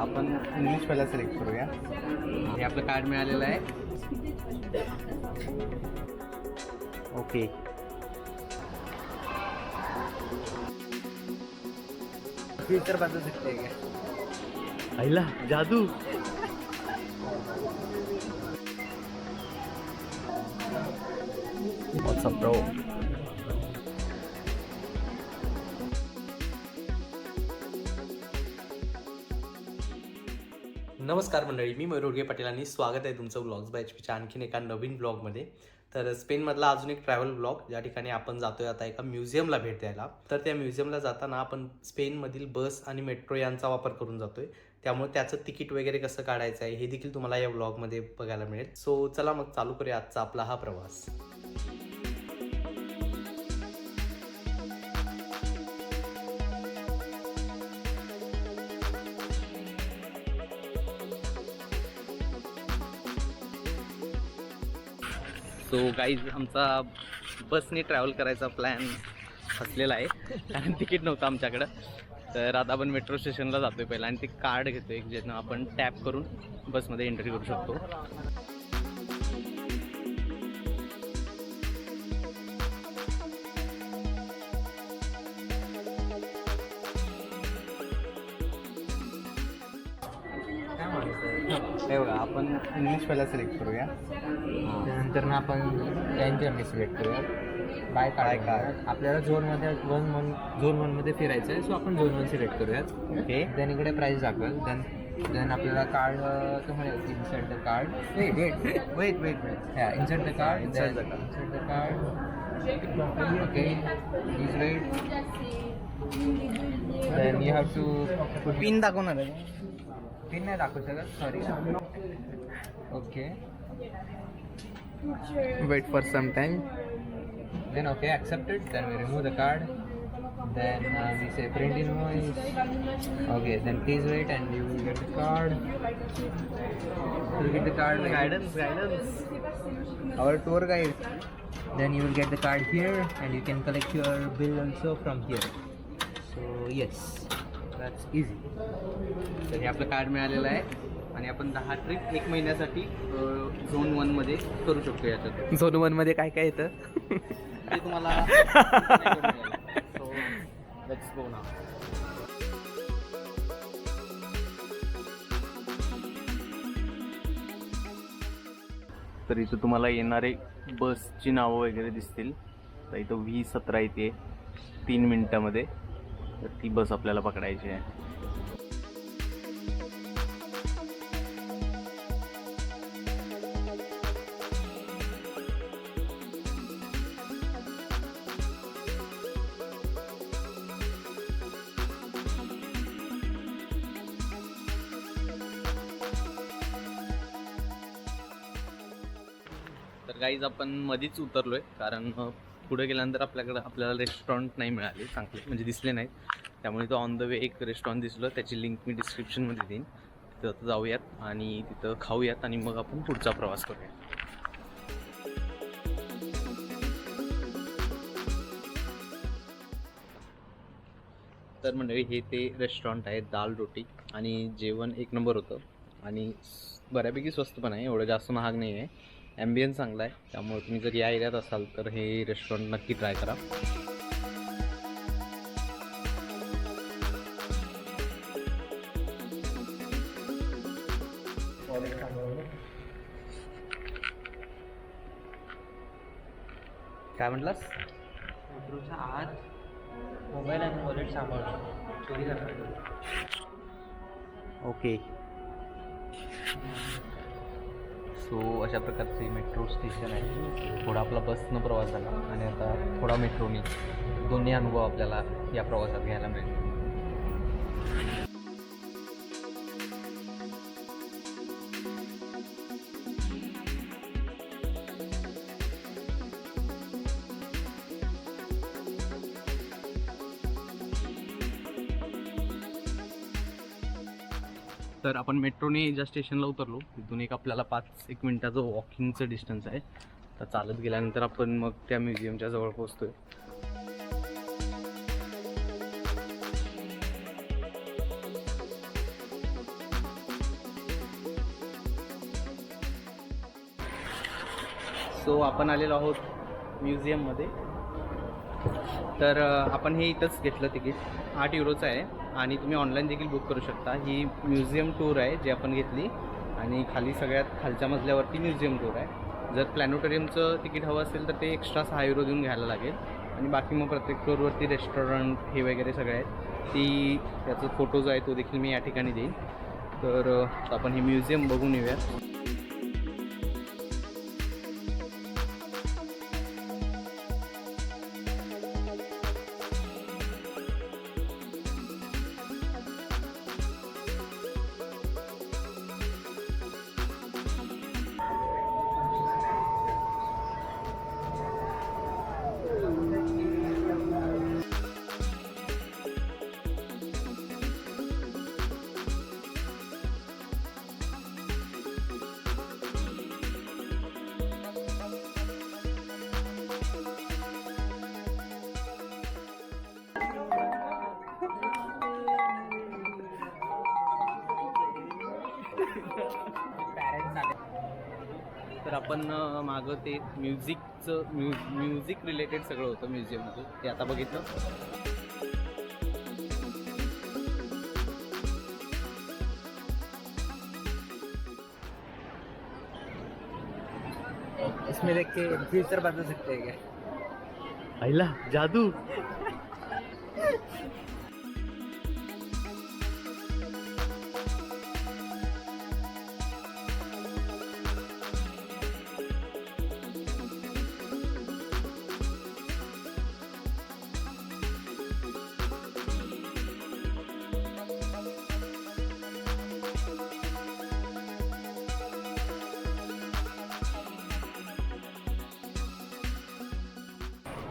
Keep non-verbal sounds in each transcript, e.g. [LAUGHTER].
आपण इंग्लिश पहिला सिलेक्ट करूया. हे आपलं कार्ड मिळालेलं आहे. ओके फ्युचर बद्दल शिकते का? आईला जादू. व्हॉट्सअप ब्रो नमस्कार मंडळी मी मयूर पाटील आणि स्वागत आहे तुमचं ब्लॉग्स बाय एचपीच्या आणखीन एका नवीन ब्लॉगमध्ये तर स्पेनमधला अजून एक ट्रॅव्हल ब्लॉग ज्या ठिकाणी आपण जातोय आता एका म्युझियमला भेट द्यायला. तर त्या म्युझियमला जाताना आपण स्पेनमधील बस आणि मेट्रो यांचा वापर करून जातोय. त्यामुळे त्याचं तिकीट वगैरे कसं काढायचं आहे हे देखील तुम्हाला या ब्लॉगमध्ये बघायला मिळेल. सो चला मग चालू करूया आजचा आपला हा प्रवास. सो गाईज आमचा बसने ट्रॅव्हल करायचा प्लॅन असलेला आहे. कारण तिकीट नव्हतं आमच्याकडं. तर आता आपण मेट्रो स्टेशनला जातोय पहिला आणि ते कार्ड घेतोय ज्यानं आपण टॅप करून बसमध्ये एंट्री करू शकतो. हे बघा आपण इंग्लिश पहिला सिलेक्ट करूया. त्यानंतर ना आपण त्यांच्यामध्ये सिलेक्ट करूया बाय काय काय आपल्याला झोनमध्ये वन वन झोन वनमध्ये फिरायचं आहे सो आपण झोन वन सिलेक्ट करूयात. ओके देन इकडे प्राईस दाखवेल देन देन आपल्याला कार्ड तुम्हाला insert the card wait wait wait wait wait ह्या insert the card Insert the card. Insert the card okay please wait then you have to pin दाखवणार आहे. Pin नाही दाखवू शकत sorry okay wait for some time then okay accepted then we remove the card then uh, we say print invoice okay then please wait and you will get the card you get the card like guidance guidance our tour guide then you will get the card here and you can collect your bill also from here so yes That's easy. तर हे आपलं card मिळालेलं आहे. आणि आपण दहा trip एक महिन्यासाठी झोन वनमध्ये करू शकतो याच्यात. झोन वनमध्ये काय काय येतं? ते तुम्हाला. [LAUGHS] तर इथं तुम्हाला येणारे बसची नावं वगैरे दिसतील. तर इथं व्ही सतरा येते. तीन मिनिटामध्ये. तर ती बस आपल्याला पकडायची आहे. तर गाईज आपण मधीच उतरलोय कारण पुढे गेल्यानंतर आपल्याकडे आपल्याला रेस्टॉरंट नाही मिळाले चांगले म्हणजे दिसले नाहीत. त्यामुळे तो ऑन द वे एक रेस्टॉरंट दिसलं. त्याची लिंक मी डिस्क्रिप्शनमध्ये देईन. तिथं आता जाऊयात आणि तिथं खाऊयात आणि मग आपण पुढचा प्रवास करूया तर मंडळी हे ते रेस्टॉरंट आहे दाल रोटी आणि जेवण एक नंबर होतं. आणि बऱ्यापैकी स्वस्त पण आहे. एवढं जास्त महाग नाही आहे. ॲम्बियन्स चांगला आहे. त्यामुळे तुम्ही जर या एरियात असाल तर हे रेस्टॉरंट नक्की ट्राय करा. काय म्हटलास? मेट्रोच्या आत मोबाईल आणि वॉलेट चोरी करतात. ओके. सो अशा प्रकारचे मेट्रो स्टेशन आहे थोडा आपला बसनं प्रवास झाला आणि आता थोडा मेट्रोनी दोन्ही अनुभव आपल्याला या प्रवासात घ्यायला मिळतील. तर आपण मेट्रोने ज्या स्टेशनला उतरलो तिथून एक आपल्याला पाच एक मिनटाचं वॉकिंगचं डिस्टन्स आहे. तर चालत गेल्यानंतर आपण मग त्या म्युझियमच्या जवळ पोहोचतोय. सो आपण आलेलो आहोत म्युझियममध्ये तर आपण हे इथंच घेतलं तिकीट. आठ युरोचं आहे. आणि तुम्ही ऑनलाईन देखील बुक करू शकता. ही म्युझियम टूर आहे जी आपण घेतली. आणि खाली सगळ्यात खालच्या मजल्यावरती म्युझियम टूर आहे. जर प्लॅनोटोरियमचं तिकीट हवं असेल तर ते एक्स्ट्रा सहा युरो देऊन घ्यायला लागेल. आणि बाकी मग प्रत्येक फ्लोअरवरती रेस्टॉरंट हे वगैरे सगळे आहेत ती त्याचा फोटो जो आहे तो देखील मी या ठिकाणी देईन. तर आपण हे म्युझियम बघून येऊया. तर आपण मागं ते म्युझिकचं म्यु म्युझिक रिलेटेड सगळं होतं म्युझियममध्ये. ते आता बघितलं. इसमें देख के फ्यूचर बदल सकते हैं क्या? आईला जादू.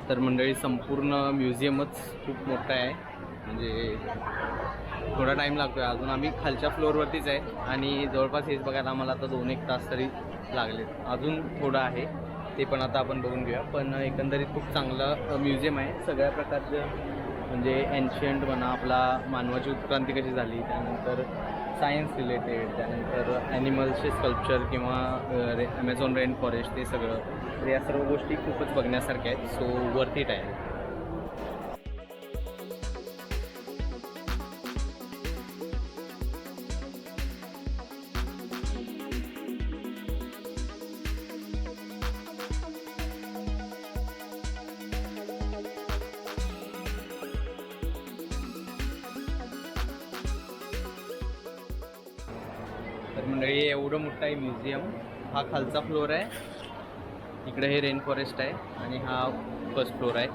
तर मंडळी संपूर्ण म्युझियमच खूप मोठं आहे. म्हणजे थोडा टाईम लागतो आहे अजून आम्ही खालच्या फ्लोअरवरतीच आहे आणि जवळपास हेच बघायला आम्हाला आता दोन एक तास तरी लागले अजून थोडं आहे ते पण आता आपण बघून घेऊया. पण एकंदरीत खूप चांगलं म्युझियम आहे. सगळ्या प्रकारचं म्हणजे एन्शियंट म्हणा आपला मानवाची उत्क्रांती कशी झाली त्यानंतर सायन्स रिलेटेड त्यानंतर ॲनिमल्सचे स्कल्पचर किंवा रे ॲमेझॉन रेन फॉरेस्ट ते सगळं. तर या सर्व गोष्टी खूपच बघण्यासारख्या आहेत. सो वर्थ इट आहे. तर मंडळी एवढं मोठं आहे म्युझियम. हा खालचा फ्लोअर आहे. इकडे हे रेन फॉरेस्ट आहे आणि हा फर्स्ट फ्लोअर आहे.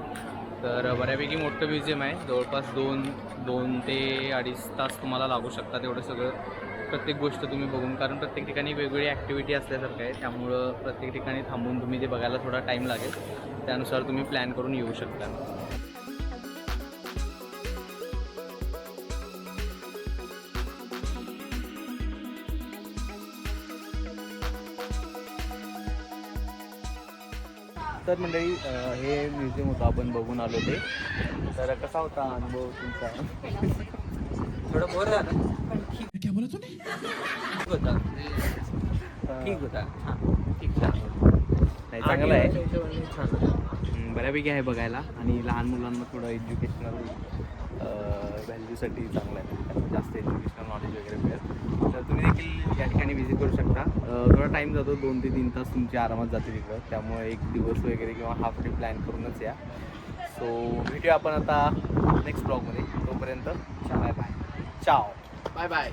तर बऱ्यापैकी मोठं म्युझियम आहे. जवळपास दोन दोन ते अडीच तास तुम्हाला लागू शकतात एवढं सगळं प्रत्येक गोष्ट तुम्ही बघून. कारण प्रत्येक ठिकाणी वेगवेगळी ॲक्टिव्हिटी असल्यासारखं आहे. त्यामुळं प्रत्येक ठिकाणी थांबून तुम्ही ते बघायला थोडा टाईम लागेल. त्यानुसार तुम्ही प्लॅन करून येऊ शकता. तर मंडळी हे म्युझियम होतं आपण बघून आलो ते. तर कसा होता अनुभव तुमचा? थोडं बोर झालं. ठीक होता. ठीक होता. ठीक छान. नाही चांगलं आहे. बऱ्यापैकी आहे बघायला. आणि लहान मुलांना थोडं एज्युकेशनल व्हॅल्यूसाठी चांगलं आहे. त्यांना जास्त एज्युकेशनल नॉलेज वगैरे मिळेल. तर तुम्ही देखील या ठिकाणी व्हिजिट करू शकता. थोडा टाईम जातो दोन ते तीन तास तुमच्या आरामात जाते तिकडं. त्यामुळे एक दिवस वगैरे किंवा हाफ डे प्लॅन करूनच या. सो भेटूया आपण आता नेक्स्ट ब्लॉगमध्ये तोपर्यंत बाय बाय चाव बाय बाय